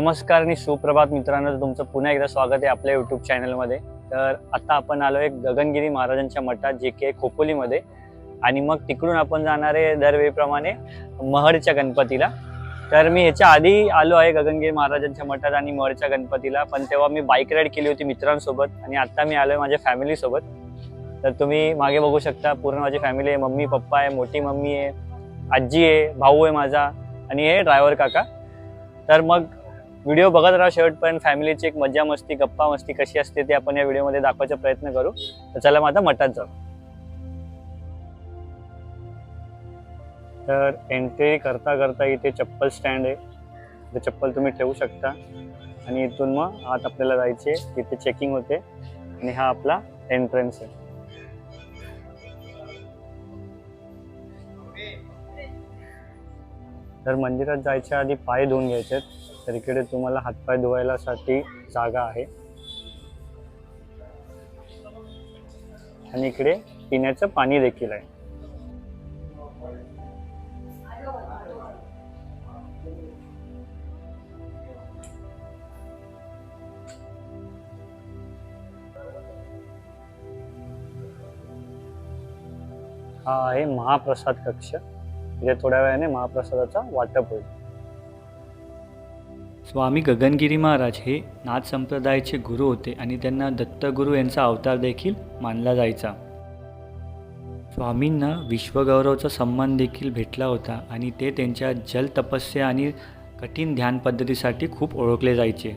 नमस्कार आणि सुप्रभात मित्रांनो. तुमचं पुन्हा एकदा स्वागत आहे आपल्या यूट्यूब चॅनलमध्ये तर आता आपण आलो आहे गगनगिरी महाराजांच्या मठात जे की आहे खोपोलीमध्ये. आणि मग तिकडून आपण जाणार आहे दरवेळीप्रमाणे महडच्या गणपतीला. तर मी ह्याच्या आधी आलो आहे गगनगिरी महाराजांच्या मठात आणि महडच्या गणपतीला. पण तेव्हा मी बाईक राईड केली होती मित्रांसोबत. आणि आत्ता मी आलो आहे माझ्या फॅमिलीसोबत तर तुम्ही मागे बघू शकता पूर्ण माझी फॅमिली आहे. मम्मी पप्पा आहे मोठी मम्मी आहे आजी आहे भाऊ आहे माझा. आणि हे ड्रायव्हर काका. तर मग व्हिडिओ बघत राहा शेवटपर्यंत फॅमिलीची एक मजा मस्ती गप्पा मस्ती कशी असते ते आपण या व्हिडिओमध्ये दाखवायचा प्रयत्न करू. तर चला मग आता मठात जाऊ. तर एंट्री करता करता इथे चप्पल स्टँड आहे. ते चप्पल तुम्ही ठेवू शकता. आणि इथून मग आत आपल्याला जायचे तिथे चेकिंग होते. आणि हा आपला एंट्रन्स आहे. तर मंदिरात जायच्या आधी पाय धुवून घ्यायचे तर इकडे तुम्हाला हातपाय धुवायला साठी जागा आहे. आणि इकडे पिण्याचं पाणी देखील आहे. हा आहे महाप्रसाद कक्ष. इथे थोड्या वेळाने महाप्रसादाचा वाटप होईल. स्वामी गगनगिरी महाराज हे नाथ संप्रदायाचे गुरु होते आणि त्यांना दत्तगुरू यांचा अवतार देखील मानला जायचा. स्वामींना विश्वगौरवचा सन्मान देखील भेटला होता आणि ते त्यांच्या जल तपस्या आणि कठीण ध्यान पद्धतीसाठी खूप ओळखले जायचे.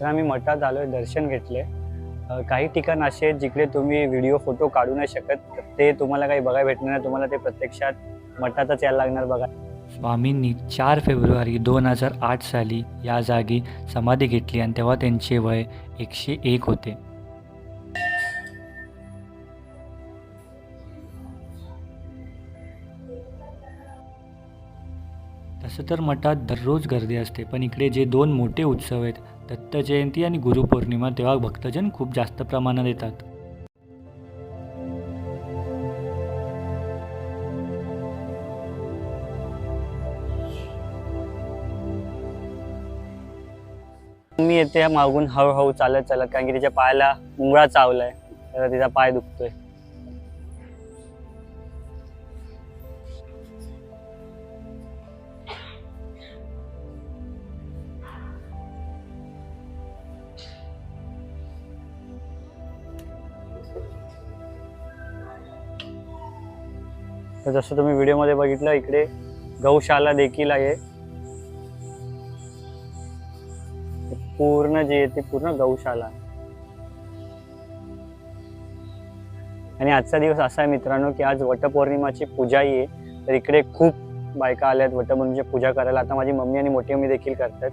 तर आम्ही मठात आलोय दर्शन घेतले. काही ठिकाण असे आहेत जिकडे तुम्ही व्हिडिओ फोटो काढू नाही शकत. ते तुम्हाला काही बघायला भेटणार नाही. तुम्हाला ते प्रत्यक्षात मठातच यायला लागणार बघा. स्वामींनी चार फेब्रुवारी दोन हजार आठ साली या जागी समाधी घेतली आणि तेव्हा त्यांचे वय एकशे एक होते. तसं तर मठात दररोज गर्दी असते पण इकडे जे दोन मोठे उत्सव आहेत दत्त जयंती आणि गुरुपौर्णिमा तेव्हा भक्तजन खूप जास्त प्रमाणात येतात. मी येते मागून हळूहळू चालत चालत कारण की तिच्या पायाला मुळा चावलाय. तर तिचा पाय दुखतोय. तर जसं तुम्ही व्हिडिओमध्ये बघितलं इकडे गौशाला देखील आहे. पूर्ण जे आहे ते पूर्ण गौशाला. आणि आजचा दिवस असा आहे मित्रांनो की आज वटपौर्णिमाची पूजाही आहे. तर इकडे खूप बायका आल्यात वटपौर्णिमेची पूजा करायला. आता माझी मम्मी आणि मोठी मम्मी देखील करतात.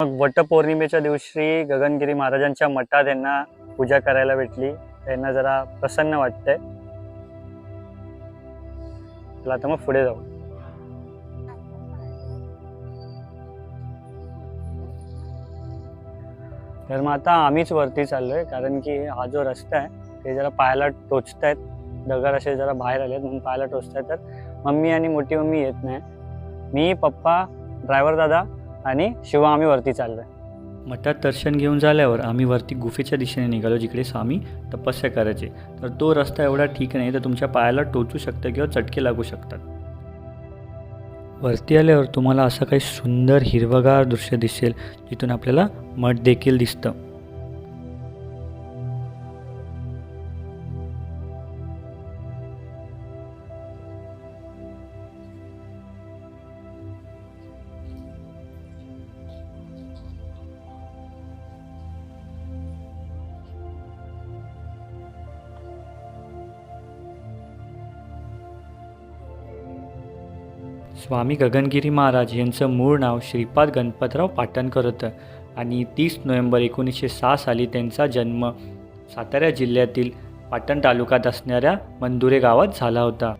मग वटपौर्णिमेच्या दिवशी गगनगिरी महाराजांच्या मठात यांना पूजा करायला भेटली. त्यांना जरा प्रसन्न वाटतंय. चला आता मग पुढे जाऊ. तर मग आता आम्हीच वरती चाललोय कारण की हा जो रस्ता आहे ते जरा पायाला टोचतायत. दगड असे जरा बाहेर आलेत म्हणून पायाला आहेत तर मम्मी आणि मोठी मम्मी येत नाही. मी पप्पा ड्रायव्हर दादा आणि शिवा आम्ही वरती चाललोय. मठात दर्शन घेऊन झाल्यावर आम्ही वरती गुफेच्या दिशेने निघालो जिकडे स्वामी तपस्या करायचे. तर तो रस्ता एवढा ठीक नाही तर तुमच्या पायाला टोचू शकतं किंवा चटके लागू शकतात. वरती आल्यावर तुम्हाला असं काही सुंदर हिरवगार दृश्य दिसेल जिथून आपल्याला मठ देखील दिसतं. स्वामी गगनगिरी महाराज यांचं मूळ नाव श्रीपाद गणपतराव पाटणकर होतं आणि तीस नोव्हेंबर एकोणीसशे सहा साली त्यांचा जन्म सातारा जिल्ह्यातील पाटण तालुक्यात असणाऱ्या मंदुरे गावात झाला होता.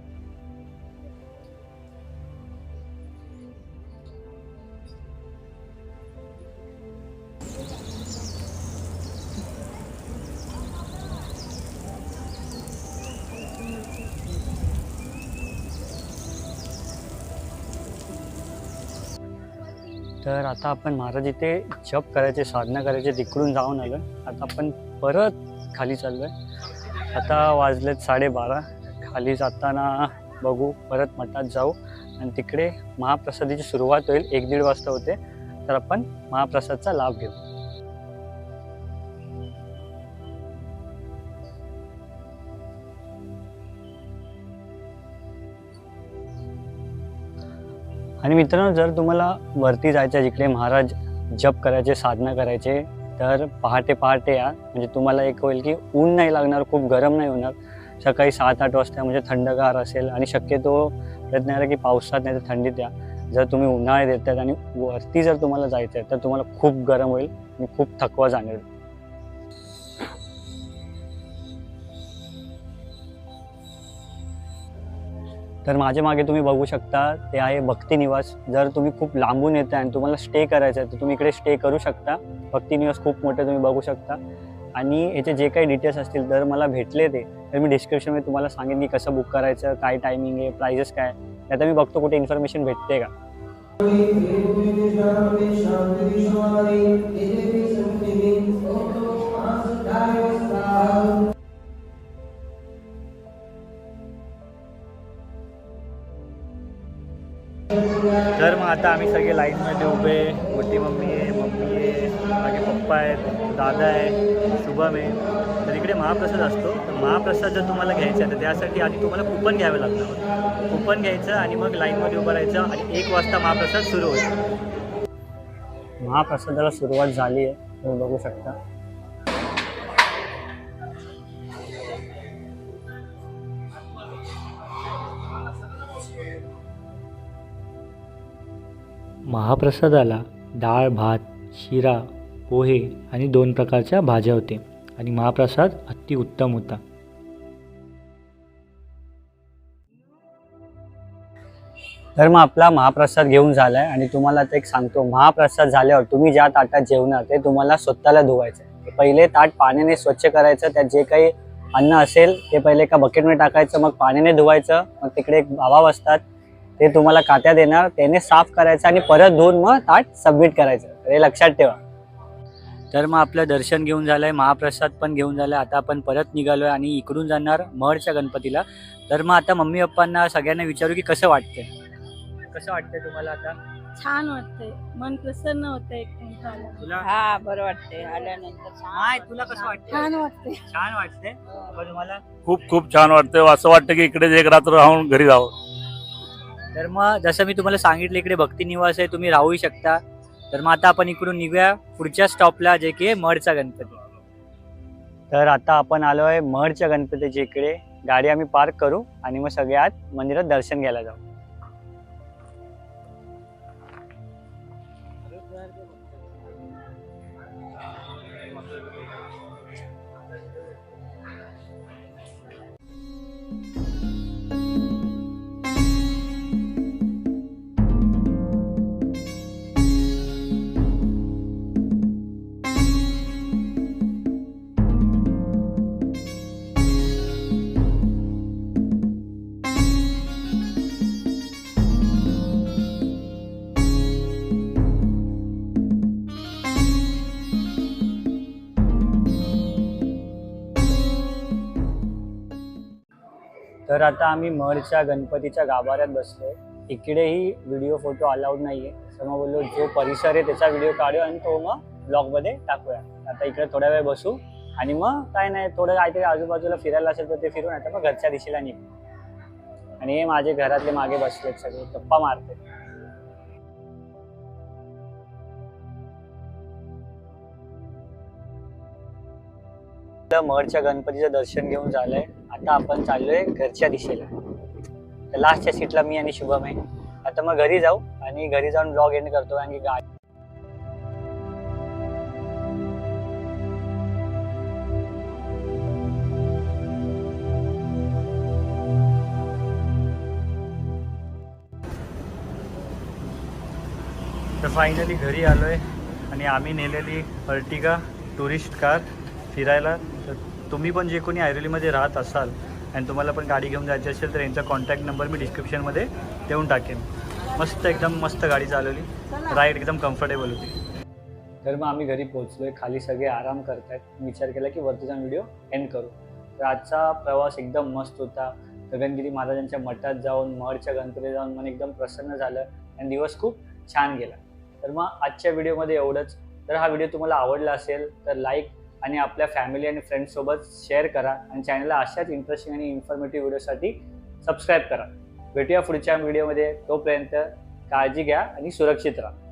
तर आता आपण महाराज इथे जप करायचे साधना करायचे तिकडून जाऊन आलो आता आपण परत खाली चाललोय. आता वाजलेत साडेबारा. खाली जाताना बघू परत मठात जाऊ. आणि तिकडे महाप्रसादाची सुरुवात होईल एक दीड वाजता होते. तर आपण महाप्रसादचा लाभ घेऊ. आणि मित्रांनो जर तुम्हाला वरती जायचं आहे जिकडे महाराज जप करायचे साधना करायचे तर पहाटे पहाटे या. म्हणजे तुम्हाला एक होईल की ऊन नाही लागणार खूप गरम नाही होणार. सकाळी सात आठ वाजता म्हणजे थंडगार असेल आणि शक्यतो प्रयत्न करा की पावसात नाही तर थंडीत या. जर तुम्ही उन्हाळ्यात येतात आणि वरती जर तुम्हाला जायचं आहे तर तुम्हाला खूप गरम होईल आणि खूप थकवा जाणवेल. तर माझ्या मागे तुम्ही बघू शकता ते आहे भक्ती निवास जर तुम्ही खूप लांबून येत आणि तुम्हाला स्टे करायचा आहे तर तुम्ही इकडे स्टे करू शकता. भक्ती निवास खूप मोठे तुम्ही बघू शकता. आणि याचे जे काही डिटेल्स असतील जर मला भेटले ते तर मी डिस्क्रिप्शनमध्ये तुम्हाला सांगेन की कसं बुक करायचं काय टायमिंग आहे प्राइजेस काय. आता मी बघतो कुठे इन्फॉर्मेशन भेटते का. तर मग आता आम्ही सगळे लाईनमध्ये उभे मोठी मम्मी आहे मम्मी आहे माझे पप्पा आहेत दादा आहे शुभम आहे. तर इकडे महाप्रसाद असतो. तर महाप्रसाद जर तुम्हाला घ्यायचा आहे तर त्यासाठी आधी तुम्हाला कुपन घ्यावं लागतं कुपन घ्यायचं आणि मग लाईनमध्ये उभं राहायचं आणि एक वाजता महाप्रसाद सुरू होईल. महाप्रसादाला सुरुवात झाली आहे तुम्ही बघू शकता. महाप्रसादाला डाळ भात शिरा पोहे आणि दोन प्रकारच्या भाज्या होते आणि महाप्रसाद अतिउत्तम होता. तर मग आपला महाप्रसाद घेऊन झालाय आणि तुम्हाला आता एक सांगतो महाप्रसाद झाल्यावर तुम्ही ज्या ताटात जेवणार ते तुम्हाला स्वतःला धुवायचं पहिले ताट पाण्याने स्वच्छ करायचं त्यात जे काही अन्न असेल ते पहिले एका बकेटमध्ये टाकायचं मग पाण्याने धुवायचं मग तिकडे एक बाबा असतात ते तुम्हाला कात्या देणार त्याने साफ करायचं आणि परत धुवून मग ताट सबमिट करायचं. हे लक्षात ठेवा. तर मग आपलं दर्शन घेऊन झालंय महाप्रसाद पण घेऊन झालाय आता आपण परत निघालोय आणि इकडून जाणार महडच्या गणपतीला. तर मग आता मम्मी पप्पांना सगळ्यांना विचारू की कसं वाटतंय? कसं वाटतंय तुम्हाला आता? छान वाटतंय. मन प्रसन्न होतंय तुला? हा बरं वाटते आल्यानंतर नाही तुला कसं वाटतंय? छान वाटतंय. छान वाटतंय. तुम्हाला? खूप खूप छान वाटतं असं वाटतं की इकडेच एक रात्र राहून घरी जावं. तर मग जसं मी तुम्हाला सांगितलं इकडे भक्ती निवास आहे तुम्ही राहूही शकता. तर मग आता आपण इकडून निघूया पुढच्या स्टॉपला जे की आहे मडचा गणपती. तर आता आपण आलो आहे मडच्या गणपतीच्या इकडे. गाडी आम्ही पार्क करू आणि मग सगळ्यात आत मंदिरात दर्शन घ्यायला जाऊ. तर आता आम्ही मरच्या गणपतीच्या गाभाऱ्यात बसलोय इकडेही व्हिडिओ फोटो अलाउड नाहीये. तर मग बोललो जो परिसर आहे त्याचा व्हिडिओ काढूया आणि तो मग ब्लॉगमध्ये टाकूया. आता इकडे थोड्या वेळ बसू आणि मग काय नाही थोडं काहीतरी आजूबाजूला फिरायला असेल तर ते फिरून आता मग घरच्या दिशेला निघू. आणि हे माझे घरातले मागे बसलेत सगळे गप्पा मारते महडच्या गणपतीचं दर्शन घेऊन झालंय. आता आपण चाललोय घरच्या दिशेला. लास्टच्या सीटला मी आणि शुभम आहे. आता मग घरी जाऊ आणि घरी जाऊन ब्लॉग एंड करतो आणि गाडी तर फायनली घरी आलोय आणि आम्ही नेलेली अर्टिगा टुरिस्ट कार फिरायला. तुम्ही पण जे कोणी ऐरोलीमध्ये राहत असाल आणि तुम्हाला पण गाडी घेऊन जायची असेल तर यांचा कॉन्टॅक्ट नंबर मी डिस्क्रिप्शनमध्ये देऊन टाकेन. मस्त एकदम मस्त गाडी चालवली. राईड एकदम कम्फर्टेबल होती. तर मग आम्ही घरी पोहोचलोय. खाली सगळे आराम करतायत. विचार केला की वरती जाऊन व्हिडिओ एंड करू. तर आजचा प्रवास एकदम मस्त होता. गगनगिरी महाराजांच्या मठात जाऊन महडच्या गणपती जाऊन मन एकदम प्रसन्न झालं आणि दिवस खूप छान गेला. तर मग आजच्या व्हिडिओमध्ये एवढंच. तर हा व्हिडिओ तुम्हाला आवडला असेल तर लाईक आणि आपल्या फॅमिली आणि फ्रेंड्ससोबत शेअर करा आणि चॅनलला अशाच इंटरेस्टिंग आणि इन्फॉर्मेटिव्ह व्हिडिओसाठी सबस्क्राईब करा. भेटूया पुढच्या व्हिडिओमध्ये तोपर्यंत काळजी घ्या आणि सुरक्षित राहा.